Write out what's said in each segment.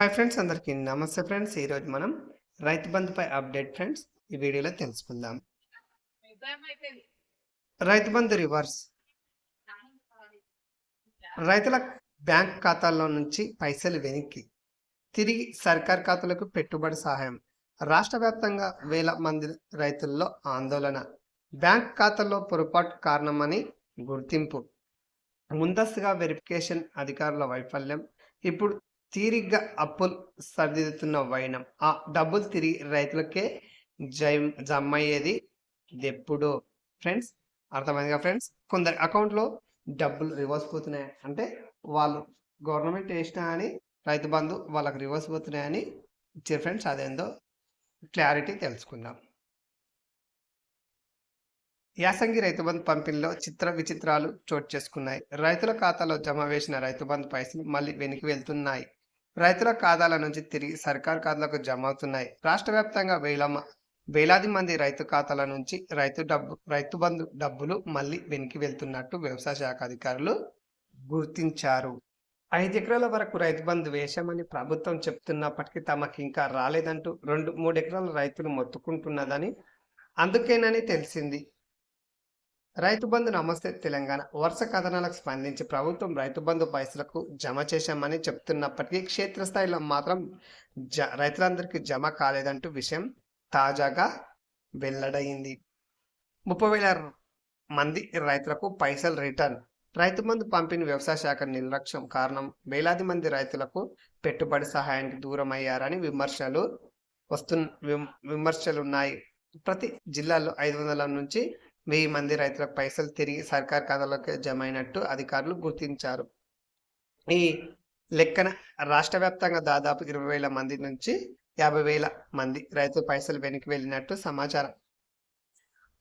Hi friends అందరికీ నమస్తే friends. ఈరోజు మనం రైతు బంధుపై అప్డేట్ ఫ్రెండ్స్. ఈ వీడియోలో తెలుసుకుందాం. రైతు బంధు రివర్స్. రైతుల బ్యాంక్ ఖాతాల్లో నుంచి పైసలు వెనక్కి. తిరిగి సర్కార్ ఖాతాలకు పెట్టుబడి సహాయం. రాష్ట్ర వ్యాప్తంగా వేల మంది రైతుల్లో ఆందోళన. బ్యాంక్ ఖాతాలో పొరపాటు కారణమని గుర్తింపు. ముందస్తుగా వెరిఫికేషన్ అధికారుల వైఫల్యం. ఇప్పుడు తీరిగ్గా అప్పులు సరిదిద్దుతున్న వైనం. ఆ డబ్బులు తిరిగి రైతులకే జై జమ్మయ్యేది ఎప్పుడు. ఫ్రెండ్స్ అర్థమైందిగా ఫ్రెండ్స్? కొందరి అకౌంట్లో డబ్బులు రివర్స్ పోతున్నాయి. అంటే వాళ్ళు గవర్నమెంట్ వేసినా అని రైతు బంధు వాళ్ళకి రివర్స్ పోతున్నాయని ఇచ్చారు ఫ్రెండ్స్. అదేందో క్లారిటీ తెలుసుకుందాం. యాసంగి రైతు బంధు పంపిణీలో చిత్ర విచిత్రాలు చోటు చేసుకున్నాయి. రైతుల ఖాతాలో జమ వేసిన రైతు బంధు పైసలు మళ్ళీ వెనక్కి వెళ్తున్నాయి. రైతుల ఖాతాల నుంచి తిరిగి సర్కార్ ఖాతాలకు జమ అవుతున్నాయి రాష్ట్ర వ్యాప్తంగా వేల వేలాది మంది రైతు ఖాతాల నుంచి రైతు డబ్బు రైతు బంధు డబ్బులు మళ్ళీ వెనక్కి వెళ్తున్నట్టు వ్యవసాయ శాఖ అధికారులు గుర్తించారు. ఐదు ఎకరాల వరకు రైతు బంధు వేశామని ప్రభుత్వం చెప్తున్నప్పటికీ తమకు ఇంకా రాలేదంటూ రెండు మూడు ఎకరాల రైతులు మొత్తుకుంటున్నదని అందుకేనని తెలిసింది. రైతు బంధు నమస్తే తెలంగాణ. వరుస కథనాలకు స్పందించి ప్రభుత్వం రైతు బంధు పైసలకు జమ చేశామని చెప్తున్నప్పటికీ క్షేత్రస్థాయిలో మాత్రం జ రైతులందరికీ జమ కాలేదంటూ విషయం తాజాగా వెల్లడైంది. ముప్పై వేల మంది రైతులకు పైసలు రిటర్న్. రైతు బంధు పంపిణీ వ్యవసాయ శాఖ నిర్లక్ష్యం కారణం వేలాది మంది రైతులకు పెట్టుబడి సహాయానికి దూరం అయ్యారని విమర్శలు వస్తు విమ్- విమర్శలు ఉన్నాయి ప్రతి జిల్లాలో ఐదు వందల నుంచి వెయ్యి మంది రైతులకు పైసలు తిరిగి సర్కార్ ఖాతాలోకి జమ అయినట్టు అధికారులు గుర్తించారు. ఈ లెక్కన రాష్ట్ర వ్యాప్తంగా దాదాపు ఇరవై వేల మంది నుంచి యాభై వేల మంది రైతు పైసలు వెనక్కి వెళ్ళినట్టు సమాచారం.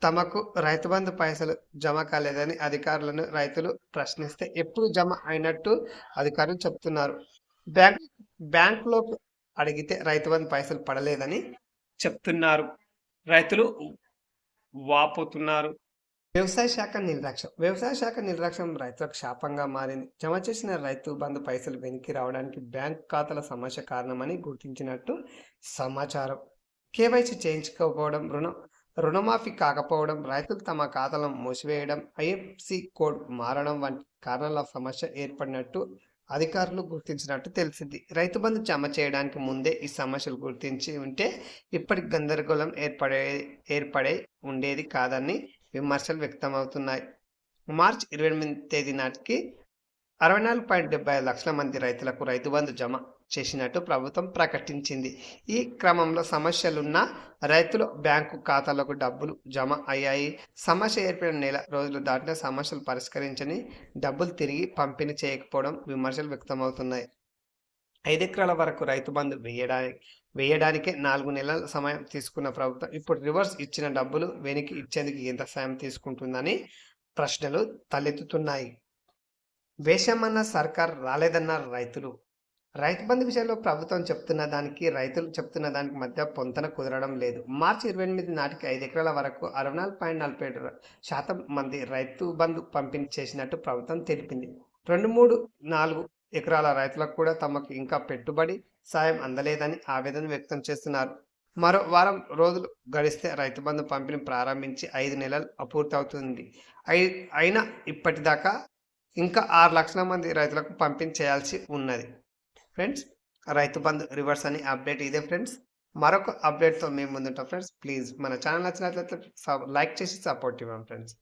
తమకు రైతు బంధు పైసలు జమ కాలేదని అధికారులను రైతులు ప్రశ్నిస్తే ఎప్పుడు జమ అయినట్టు అధికారులు చెప్తున్నారు. బ్యాంక్ బ్యాంకులోకి అడిగితే రైతు బంధు పైసలు పడలేదని చెప్తున్నారు. రైతులు వాపోతున్నారు. వ్యవసాయ శాఖ నిర్లక్ష్యం. వ్యవసాయ శాఖ నిర్లక్ష్యం రైతులకు శాపంగా మారింది. జమ చేసిన రైతు బంధు పైసలు వెనక్కి రావడానికి బ్యాంక్ ఖాతాల సమస్య కారణమని గుర్తించినట్టు సమాచారం. కేవైసీ చేయించుకోకపోవడం రుణం. రుణమాఫీ కాకపోవడం రైతులు తమ ఖాతాలను మూసివేయడం ఐఎఫ్సి కోడ్ మారడం వంటి కారణాల సమస్య ఏర్పడినట్టు అధికారులు గుర్తించినట్టు తెలిసింది. రైతు బంధు జమ చేయడానికి ముందే ఈ సమస్యలు గుర్తించి ఉంటే ఇప్పటికి గందరగోళం ఏర్పడే ఏర్పడే ఉండేది కాదని విమర్శలు వ్యక్తమవుతున్నాయి. మార్చి ఇరవై ఎనిమిది తేదీ నాటికి అరవై నాలుగు పాయింట్ డెబ్బై ఐదు లక్షల మంది రైతులకు రైతు బంధు జమ చేసినట్టు ప్రభుత్వం ప్రకటించింది. ఈ క్రమంలో సమస్యలున్న రైతులు బ్యాంకు ఖాతాలకు డబ్బులు జమ అయ్యాయి. సమస్య ఏర్పడిన నెల రోజులు దాటిన సమస్యలు పరిష్కరించని డబ్బులు తిరిగి పంపిణీ చేయకపోవడం విమర్శలు వ్యక్తమవుతున్నాయి. ఐదు ఎకరాల వరకు రైతు బంధు వేయడానికి వేయడానికే నాలుగు నెలల సమయం తీసుకున్న ప్రభుత్వం ఇప్పుడు రివర్స్ ఇచ్చిన డబ్బులు వెనక్కి ఇచ్చేందుకు ఎంత సమయం తీసుకుంటుందని ప్రశ్నలు తలెత్తుతున్నాయి. వేషమన్న సర్కార్ రాలేదన్నారు రైతులు. రైతు బంధు విషయంలో ప్రభుత్వం చెప్తున్న దానికి రైతులు చెప్తున్న దానికి మధ్య పొంతన కుదరడం లేదు. మార్చి ఇరవై ఎనిమిది నాటికి ఐదు ఎకరాల వరకు అరవై నాలుగు పాయింట్ నలభై ఏడు శాతం మంది రైతు బంధు పంపిణీ చేసినట్టు ప్రభుత్వం తెలిపింది. రెండు మూడు నాలుగు ఎకరాల రైతులకు కూడా తమకు ఇంకా పెట్టుబడి సాయం అందలేదని ఆవేదన వ్యక్తం చేస్తున్నారు. మరో వారం రోజులు గడిస్తే రైతు బంధు పంపిణీ ప్రారంభించి ఐదు నెలలు అపూర్తవుతుంది. అయి అయినా ఇప్పటిదాకా ఇంకా ఆరు లక్షల మంది రైతులకు పంపిణీ చేయాల్సి ఉన్నది. ఫ్రెండ్స్ రైతు బంధు రివర్స్ అని అప్డేట్ ఇదే ఫ్రెండ్స్. మరొక అప్డేట్తో మేము ముందుంటాం ఫ్రెండ్స్. ప్లీజ్ మన ఛానల్ నచ్చినట్లయితే లైక్ చేసి సపోర్ట్ ఇవ్వండి ఫ్రెండ్స్.